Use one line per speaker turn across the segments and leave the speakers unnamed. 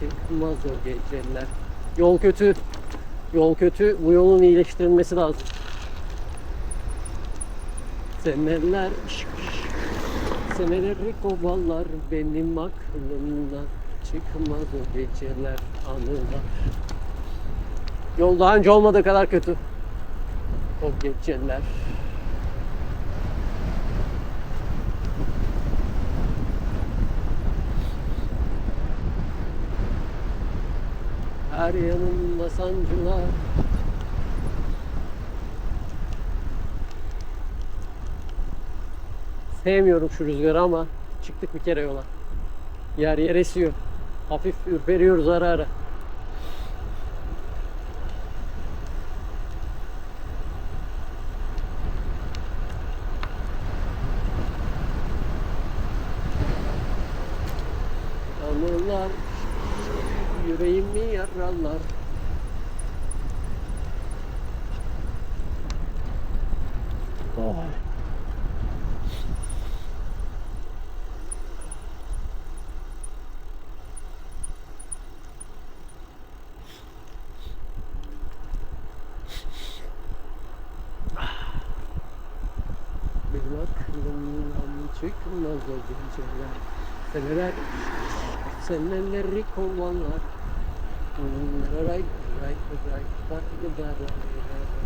çıkmaz o geceler. Yol kötü. Yol kötü. Bu yolun iyileştirilmesi lazım. Seneler Seneleri kovalar benim aklımdan Çıkmaz o geceler anılar Yol daha önce olmadığı kadar kötü O geceler Her yanımda sancılar Sevmiyorum şu rüzgarı ama çıktık bir kere yola. Yer yer esiyor. Hafif ürperiyoruz ara ara. Anılar yüreğimi yaralar. Oh. Benim aklımdan çıkmaz o geceler Seneler, seneleri kovalar ray, ray, ray, ray, ray.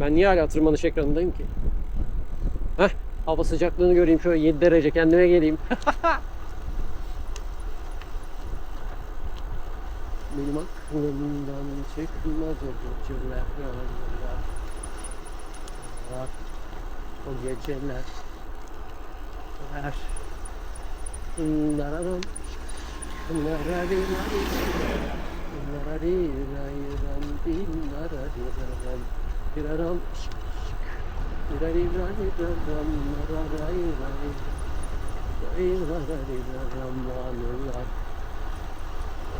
Ben niye hala tırmanış ekranındayım ki? Heh, hava sıcaklığını göreyim şöyle 7 derece kendime geleyim. Benim aklımdan çıkmaz o geceler. O geceler. Her. Nararam. Narari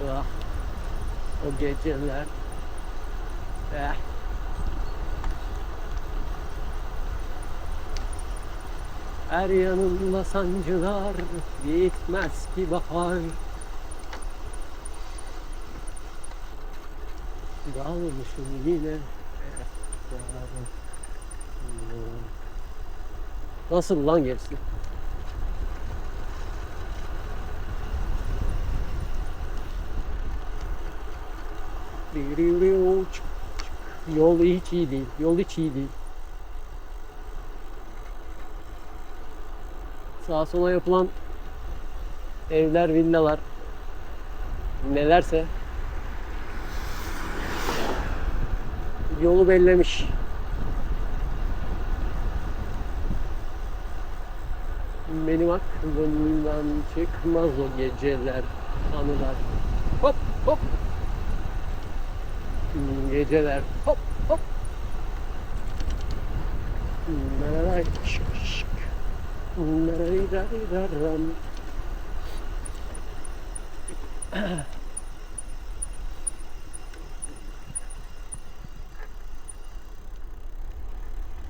Ah. O geceler. Eh. Her yanımda sancılar bitmez ki bahar Dalmışım yine Nasıl lan gerisi? Yol hiç iyi değil. Yol hiç iyi değil. Sağa sola yapılan evler, villalar nelerse yolu bellemiş. Benim aklımdan çıkmaz o geceler, anılar. Hop hop. Geceler hop hop. Nararay, şık şık. Narariraram.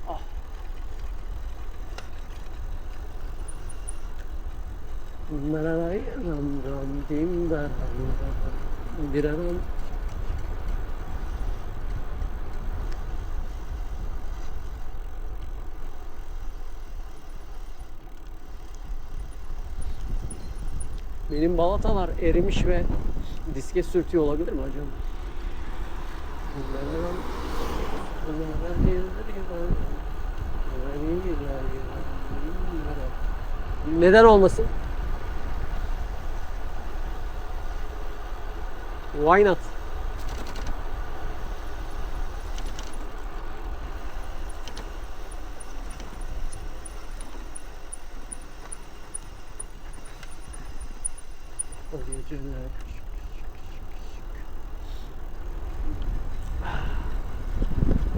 Ah. Nararay ram dim daram daram diraram. Benim balatalar erimiş ve diske sürtüyor olabilir mi acaba? Neden olmasın? Why not?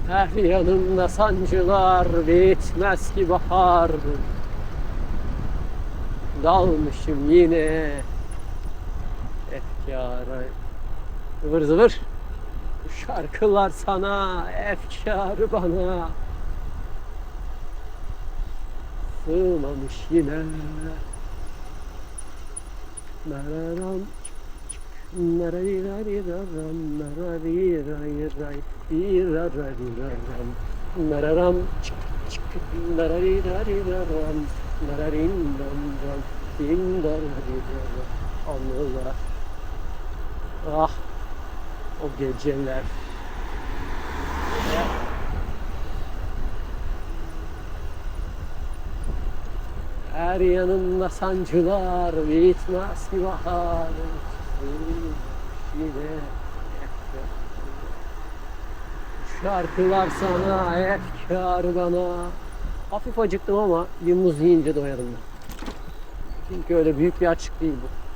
Her yanımda sancılar bitmez ki bahar Dalmışım yine efkara Zıvır zıvır. Şarkılar sana efkarı bana. Sığmamış yine. Meraram Narariraram Narariraray Irarariraram Nararam çık çık Narariraram Nararindam Dindarariraram Anılar. Ah o geceler. Her yanımda sancılar bitmez ki bahar. Yine Şarkılar sana efkar bana. Hafif acıktım ama bir muz yiyince doyarım ben. Çünkü öyle büyük bir açık değil bu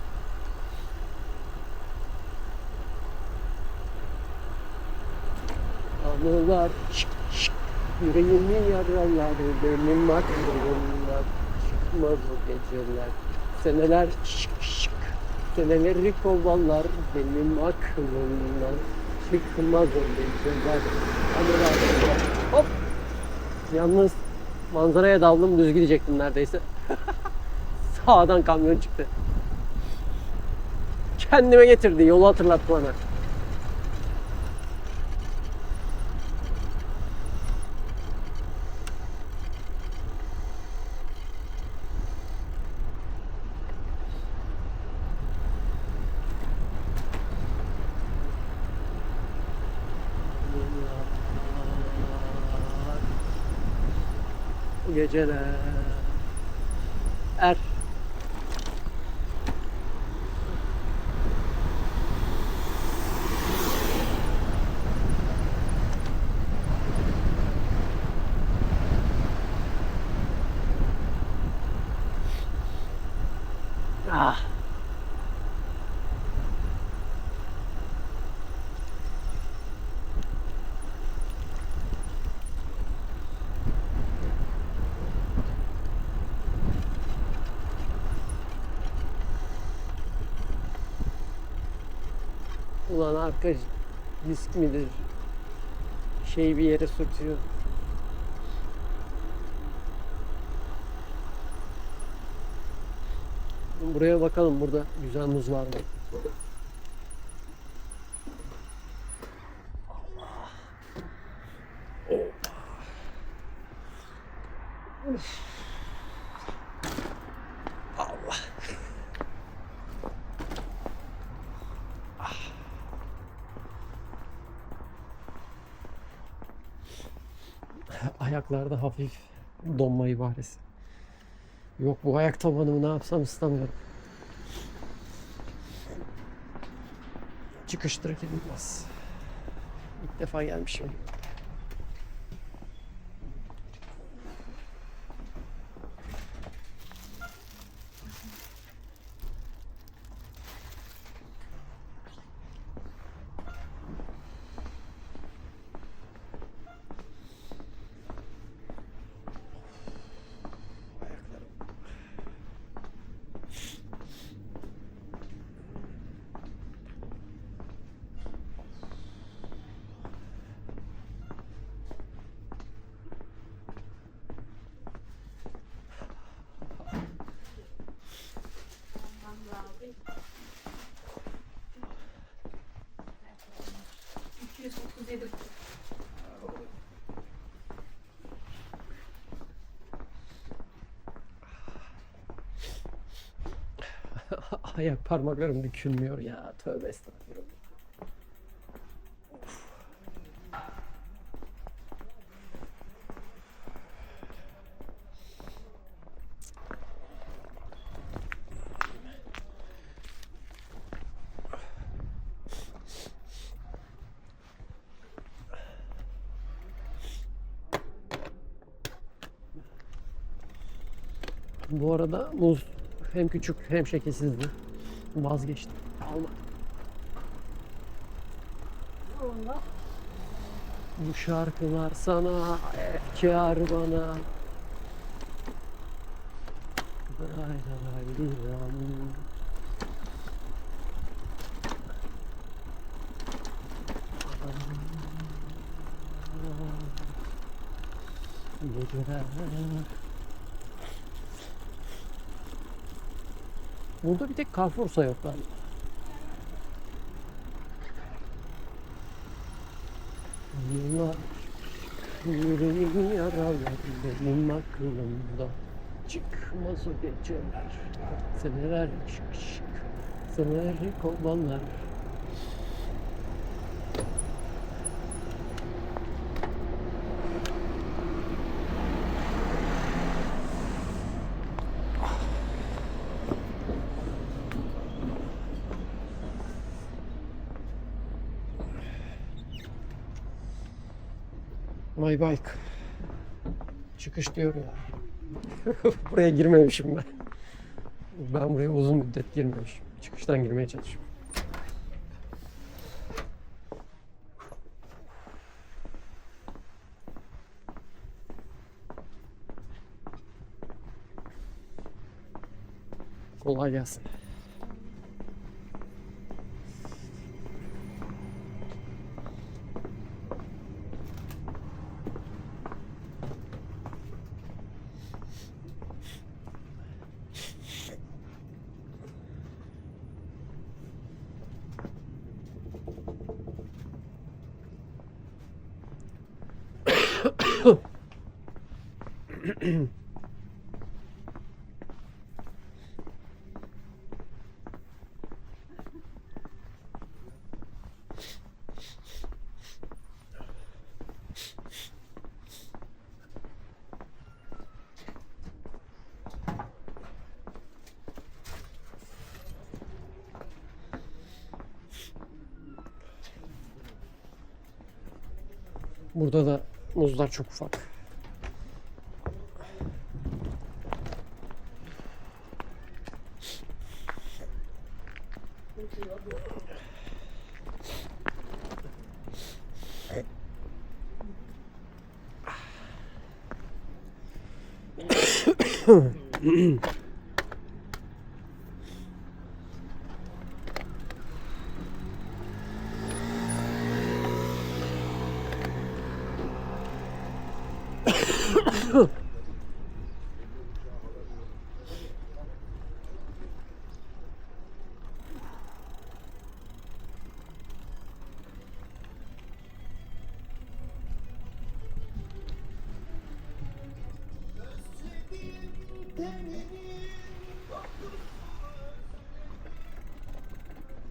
Anılar şık şık Yüreğimi yaraladı benim aklımdan Çıkmaz o geceler. Seneler şık şık Seneleri kovalar benim aklımdan Çıkmaz o geceler. Hop! Yalnız manzaraya daldım düz gidecektim neredeyse. Sağdan kamyon çıktı. Kendime getirdi yolu hatırlattı bana geceler Ulan arka disk midir? Şey bir yere sürtüyor. Buraya bakalım burada güzel muz var mı? Hafif donma ibaresi. Yok bu ayak tabanımı ne yapsam ıslamıyorum. Çıkıştırık edilmez. İlk defa gelmişim. Ayak parmaklarım bükülmüyor ya. Tövbe estağfurullah. Bu arada muz hem küçük hem şekilsizdi. Vazgeçtim. Almadım.
Allah.
Bu şarkılar sana, efkar bana. Ray ray ray ram. Geceler. Burada bir tek Carrefour'sa yok galiba. Yıllar yüreğimi yaralar benim aklımda Çıkmaz o geceler Seneler şık şık Seneler kovalar My bike. Çıkış diyor ya. buraya girmemişim ben. Ben buraya uzun müddet girmemişim. Çıkıştan girmeye çalışıyorum. Kolay gelsin. Burada da muzlar çok ufak.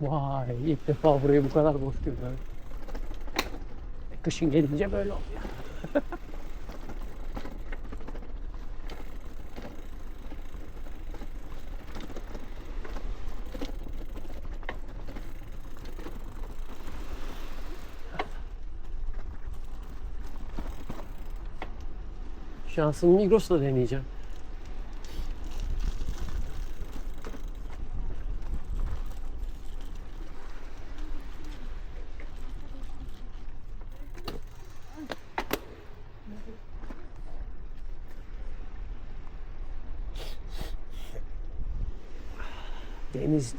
Vay ilk defa burayı bu kadar boş görüyorum. Kışın gelince böyle oluyor. Şansımı Migros'ta deneyeceğim.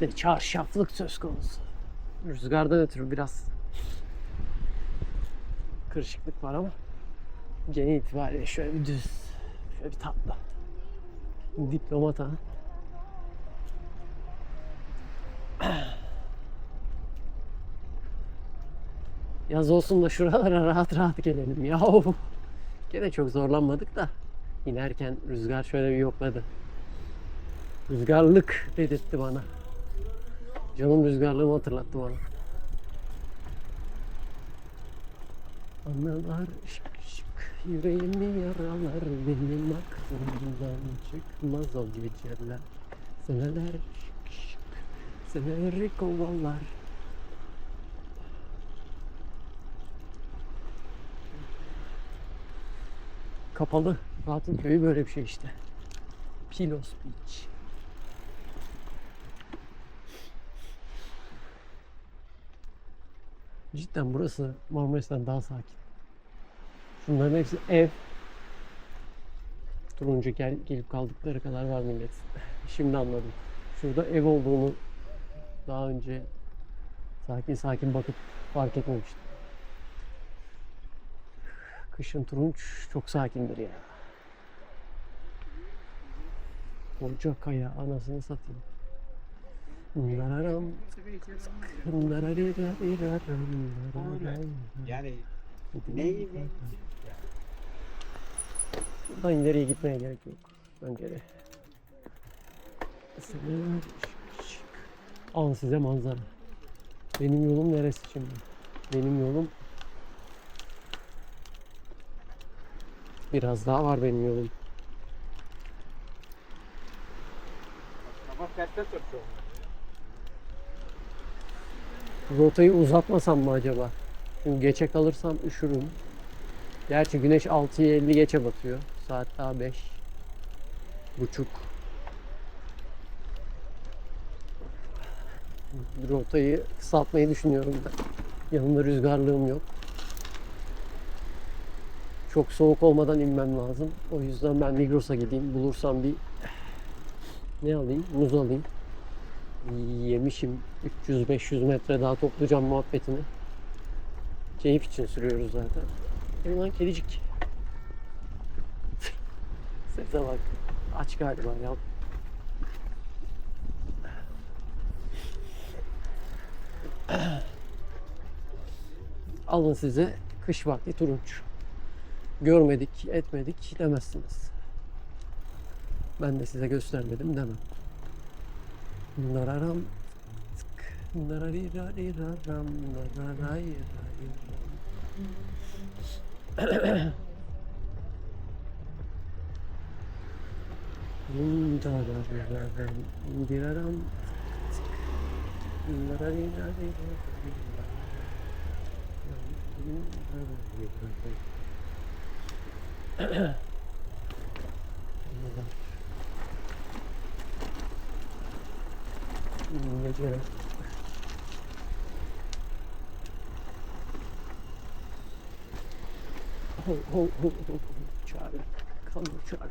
Denizde çarşaflık söz konusu. Rüzgardan ötürü biraz kırışıklık var ama genel itibariyle şöyle bir düz, şöyle bir tatlı. Diplomata. Yaz olsun da şuralara rahat rahat gelelim yahu. Gene çok zorlanmadık da inerken rüzgar şöyle bir yokladı. Rüzgarlık dedirtti bana. Canım rüzgarlığımı hatırlattı bana. Anılar şık şık yüreğimi yaralar benim aklımdan çıkmaz o geceler. Seneler şık şık seneleri kovalar. Kapalı. Rahatın köyü böyle bir şey işte. Pilos Beach. Cidden burası Marmaris'ten daha sakin. Şunların hepsi ev. Turuncu gel, gelip kaldıkları kadar var millet. Şimdi anladım. Şurada ev olduğunu daha önce sakin sakin bakıp fark etmemiştim. Kışın turunç çok sakindir ya. Koca kaya anasını satayım. Dararam.
Yani neyi ne?
Buradan ileriye gitmeye gerek yok. Bence de. Alın size manzara. Benim yolum neresi şimdi? Benim yolum biraz daha var benim yolum.
Ama fertte tuttu.
Rotayı uzatmasam mı acaba? Çünkü geçe kalırsam üşürüm. Gerçi güneş 6'ya 50 geçe batıyor. Saat daha 5. Buçuk. Rotayı kısaltmayı düşünüyorum ben. Yanımda rüzgarlığım yok. Çok soğuk olmadan inmem lazım. O yüzden ben Migros'a gideyim. Bulursam bir ne alayım? Muz alayım. Yemişim 300-500 metre daha toplayacağım muhabbetini. Keyif için sürüyoruz zaten. Lan kedicik. Sese bak. Aç galiba ya. Alın size kış vakti turunç. Görmedik, etmedik demezsiniz. Ben de size göstermedim demem. Nararam. Nararirariraram. Nararayarayararam. Nararirariraram. Nararirariraram. Nararirariraram. İyi geceler. Ho ho ho ho. Come on Charlie.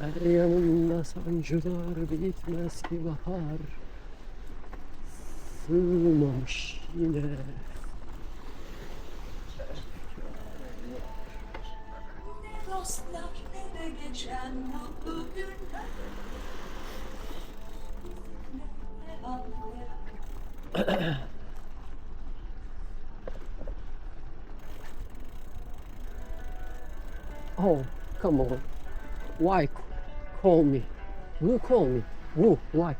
Her yanımda sancılar bitmez ki bahar Sığmamış yine
dostlar ne de geçen mutlu günler.
Oh, come on. Why call me? Who call me? Who? Why?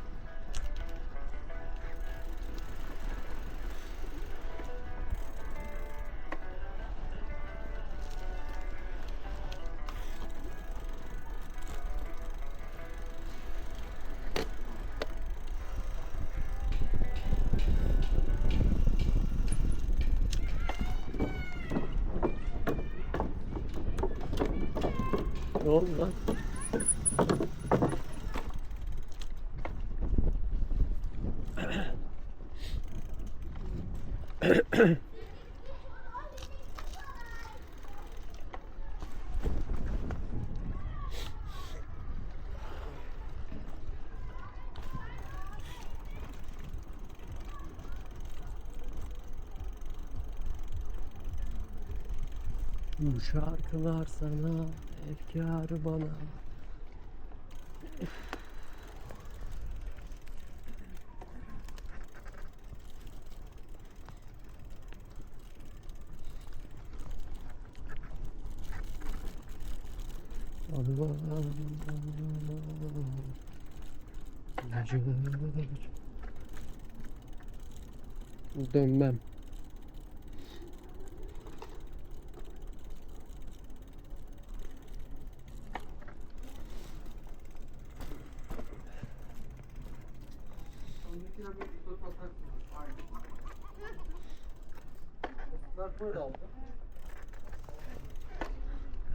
Bu şarkılar sana, efkarı bana. Dönmem.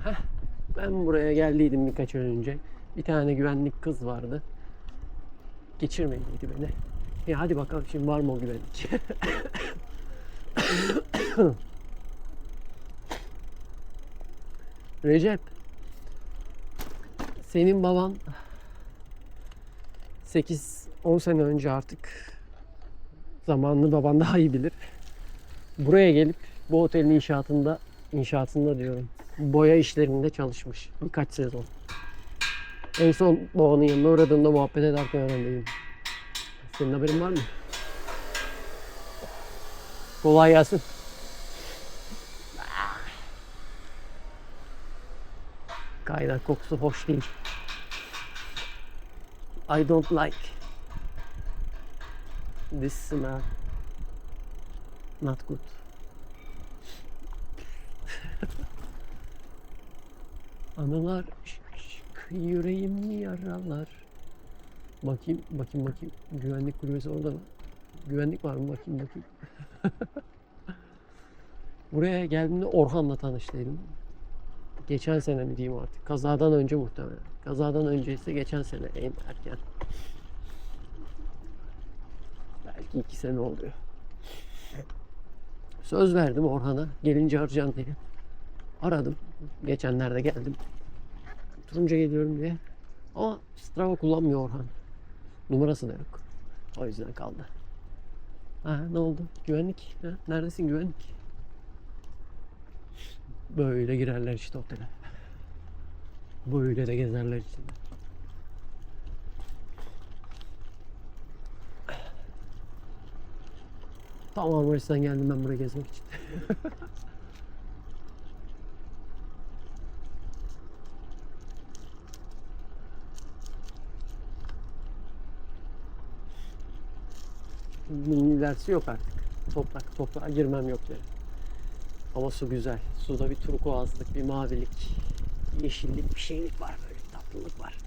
Heh, ben buraya geldiydim birkaç ay önce. Bir tane güvenlik kız vardı. Geçirmediydi beni. Ya hadi bakalım şimdi var mı o güvenlik? Recep. Senin baban 8-10 sene önce artık zamanını baban daha iyi bilir. Buraya gelip bu otelin inşaatında inşaatında diyorum. Boya işlerinde çalışmış birkaç sezon. En son babanın yanına uğradığımda muhabbet ederken öğrendim. Senin haberin var mı? Kolay gelsin. Kaynak kokusu hoş değil. I don't like this smell. Not good. Anılar yüreğimi yaralar. Bakayım, bakayım, bakayım. Güvenlik kulübesi orada mı? Güvenlik var mı? Bakayım, bakayım. Buraya geldiğimde Orhan'la tanıştıydım. Geçen sene mi diyeyim artık. Kazadan önce muhtemelen. Kazadan önce ise geçen sene en erken. Belki iki sene oluyor. Söz verdim Orhan'a. Gelince arayacağım diye. Aradım. Geçenlerde geldim. Turunca geliyorum diye. Ama Strava kullanmıyor Orhan. Numarası da yok. O yüzden kaldı. Ha ne oldu? Güvenlik. Ha? Neredesin güvenlik? Böyle girerler işte otele. Böyle de gezerler içinde. Tam Marmaris'ten geldim ben buraya gezmek için. ilerisi yok artık. Toprak, toprağa girmem yok yani. Ama su güzel. Suda bir turkuazlık, bir mavilik, yeşillik, bir şeylik var böyle, tatlılık var.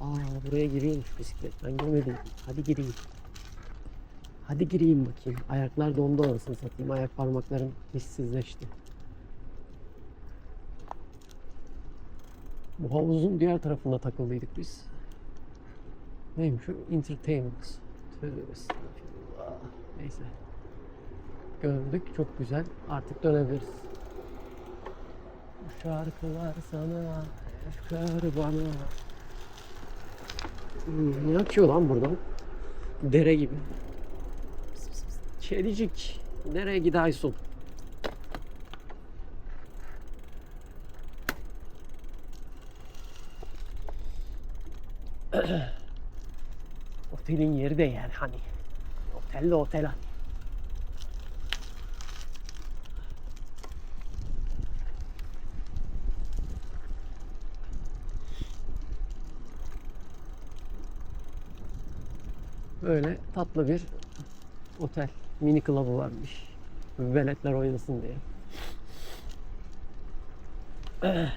Aa buraya giriyormuş bisiklet. Ben görmedim. Hadi gireyim. Hadi gireyim bakayım. Ayaklar dondu anasını satayım. Ayak parmaklarım hissizleşti. Bu havuzun diğer tarafında takıldıydık biz. Neymiş o? Entertainment. Tövbe estağfurullah. Neyse. Gördük. Çok güzel. Artık dönebiliriz. Bu şarkılar sana, efkar bana. Hmm, ne akıyor lan buradan? Dere gibi. Çelicik. Nereye gidiyorsun? Otelin yeri de yani hani. Otel hani. Böyle tatlı bir otel. Mini club'ı varmış. Veletler oynasın diye.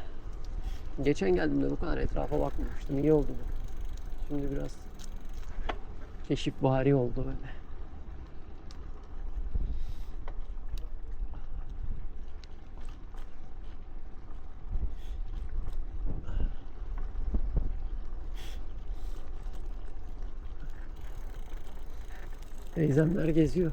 Geçen geldiğimde bu kadar etrafa bakmamıştım. İyi oldu. bu. Şimdi biraz keşif bari oldu böyle. Teyzemler geziyor.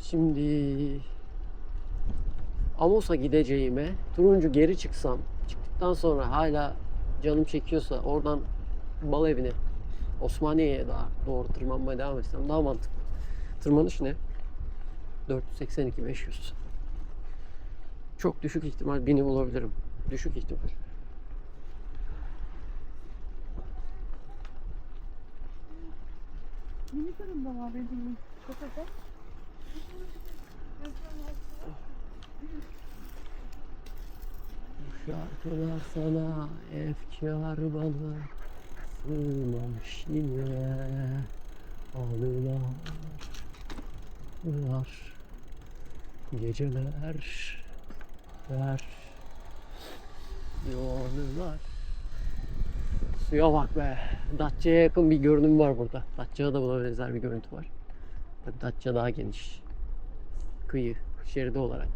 Şimdi Amos'a gideceğime turuncu geri çıksam çıktıktan sonra hala canım çekiyorsa oradan bal evine Osmaniye'ye daha doğru tırmanmaya devam etsem daha mantıklı. Tırmanış ne? 482 500. Çok düşük ihtimal 1000'i bulabilirim. Düşük ihtimal. Şarkılar sana efkar bana sığmamış yine anılar var geceler ver yoğunlar Suya bak be. Datça'ya yakın bir görünüm var burada. Datça'da da buna benzer bir görüntü var. Tabii Datça daha geniş. Kıyı şeridi olarak.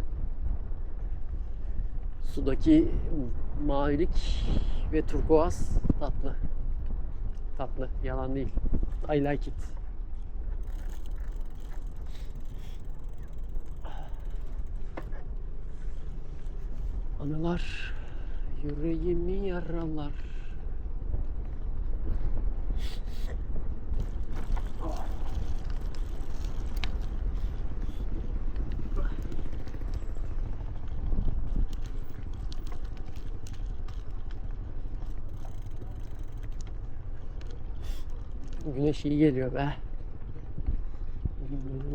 Sudaki mavilik ve turkuaz tatlı. Tatlı. Yalan değil. I like it. Anılar yüreğimi yaralar. Güneş iyi geliyor be.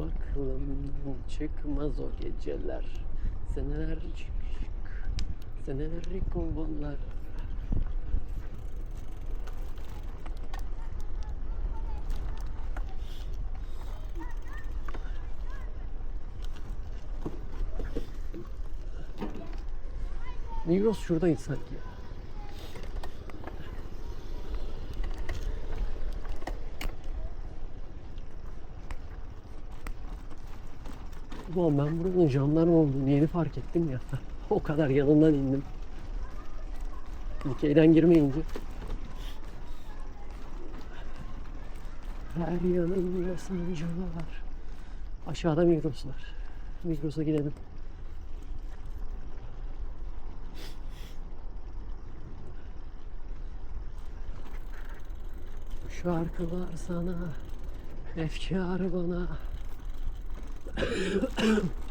Aklım çıkmaz o geceler. Seneler seneler kovalar. Migros şuradaydı sanki. Ulan ben buranın jandarma olduğunu yeni fark ettim ya. O kadar yanından indim. Dikeyden girmeyince. Her yanımda sancılar. Aşağıda Migros var. Migros'a gidelim. Şarkılar sana, efkar bana.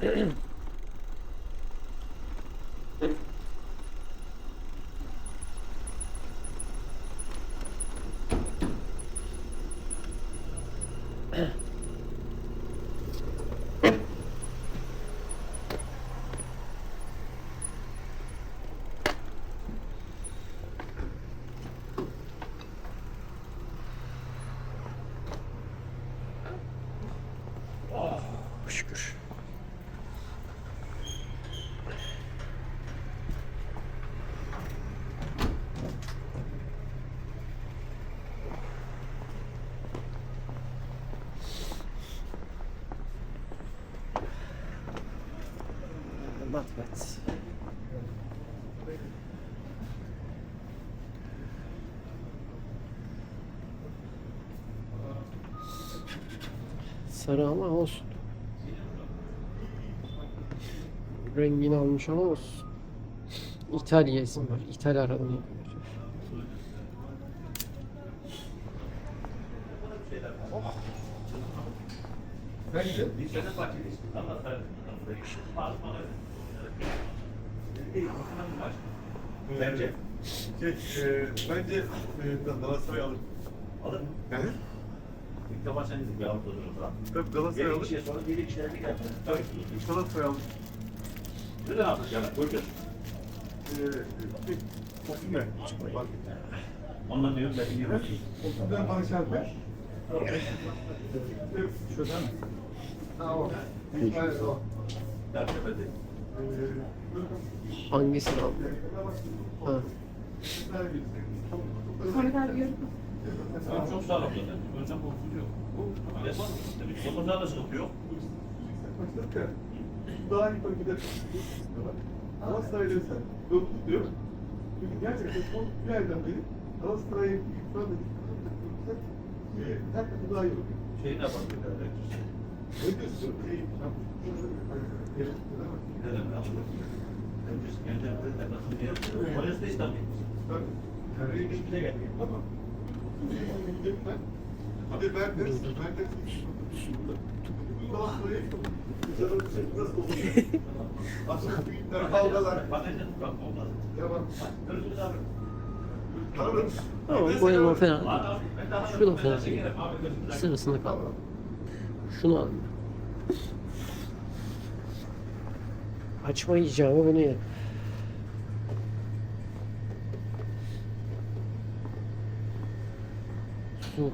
Batmet. Sarı ama olsun. Rengini almış ama olsun. İtalya isim var. İtalya aradım.
Bence. Şey, e, bence e, Galatasaray alır.
Alır mı?
Hı hı.
İlk defa sen dedik bir Avrupa durumda.
Tabii Galatasaray alır.
kişiye sonra yedi kişiler bir geldi.
Tabii Galatasaray alır.
Neden aldın canım? Buyurun.
E, şey, Tosun ne? Bak.
Ondan diyorum ben biliyorum.
Tosun ben Barış Alper. Şuradan. Ha o. Bir tane o.
Derse ben de.
E,
Hangisini aldın? Ha.
Ben çok sağlam zaten. Ölçem korkusu yok. Yapmaz mı? Tabii. Motorda da sıkıntı yok.
Daha iyi takip eder. Galatasaray'da sen yolu tutuyor. Çünkü gerçekten son bir aydan beri Galatasaray'ın şu anda her takım daha iyi oluyor.
Şey ne yapalım?
Hadi ben de, ben de? Aslında büyükler kavgalar.
Bak edin. Bak olmaz.
Tamam.
Görüşürüz abi.
Tamam.
Boyama
daha-
Şu da fena değil. Sırasında kaldı. Şunu alayım. Açma yiyeceğimi bunu yerim. Su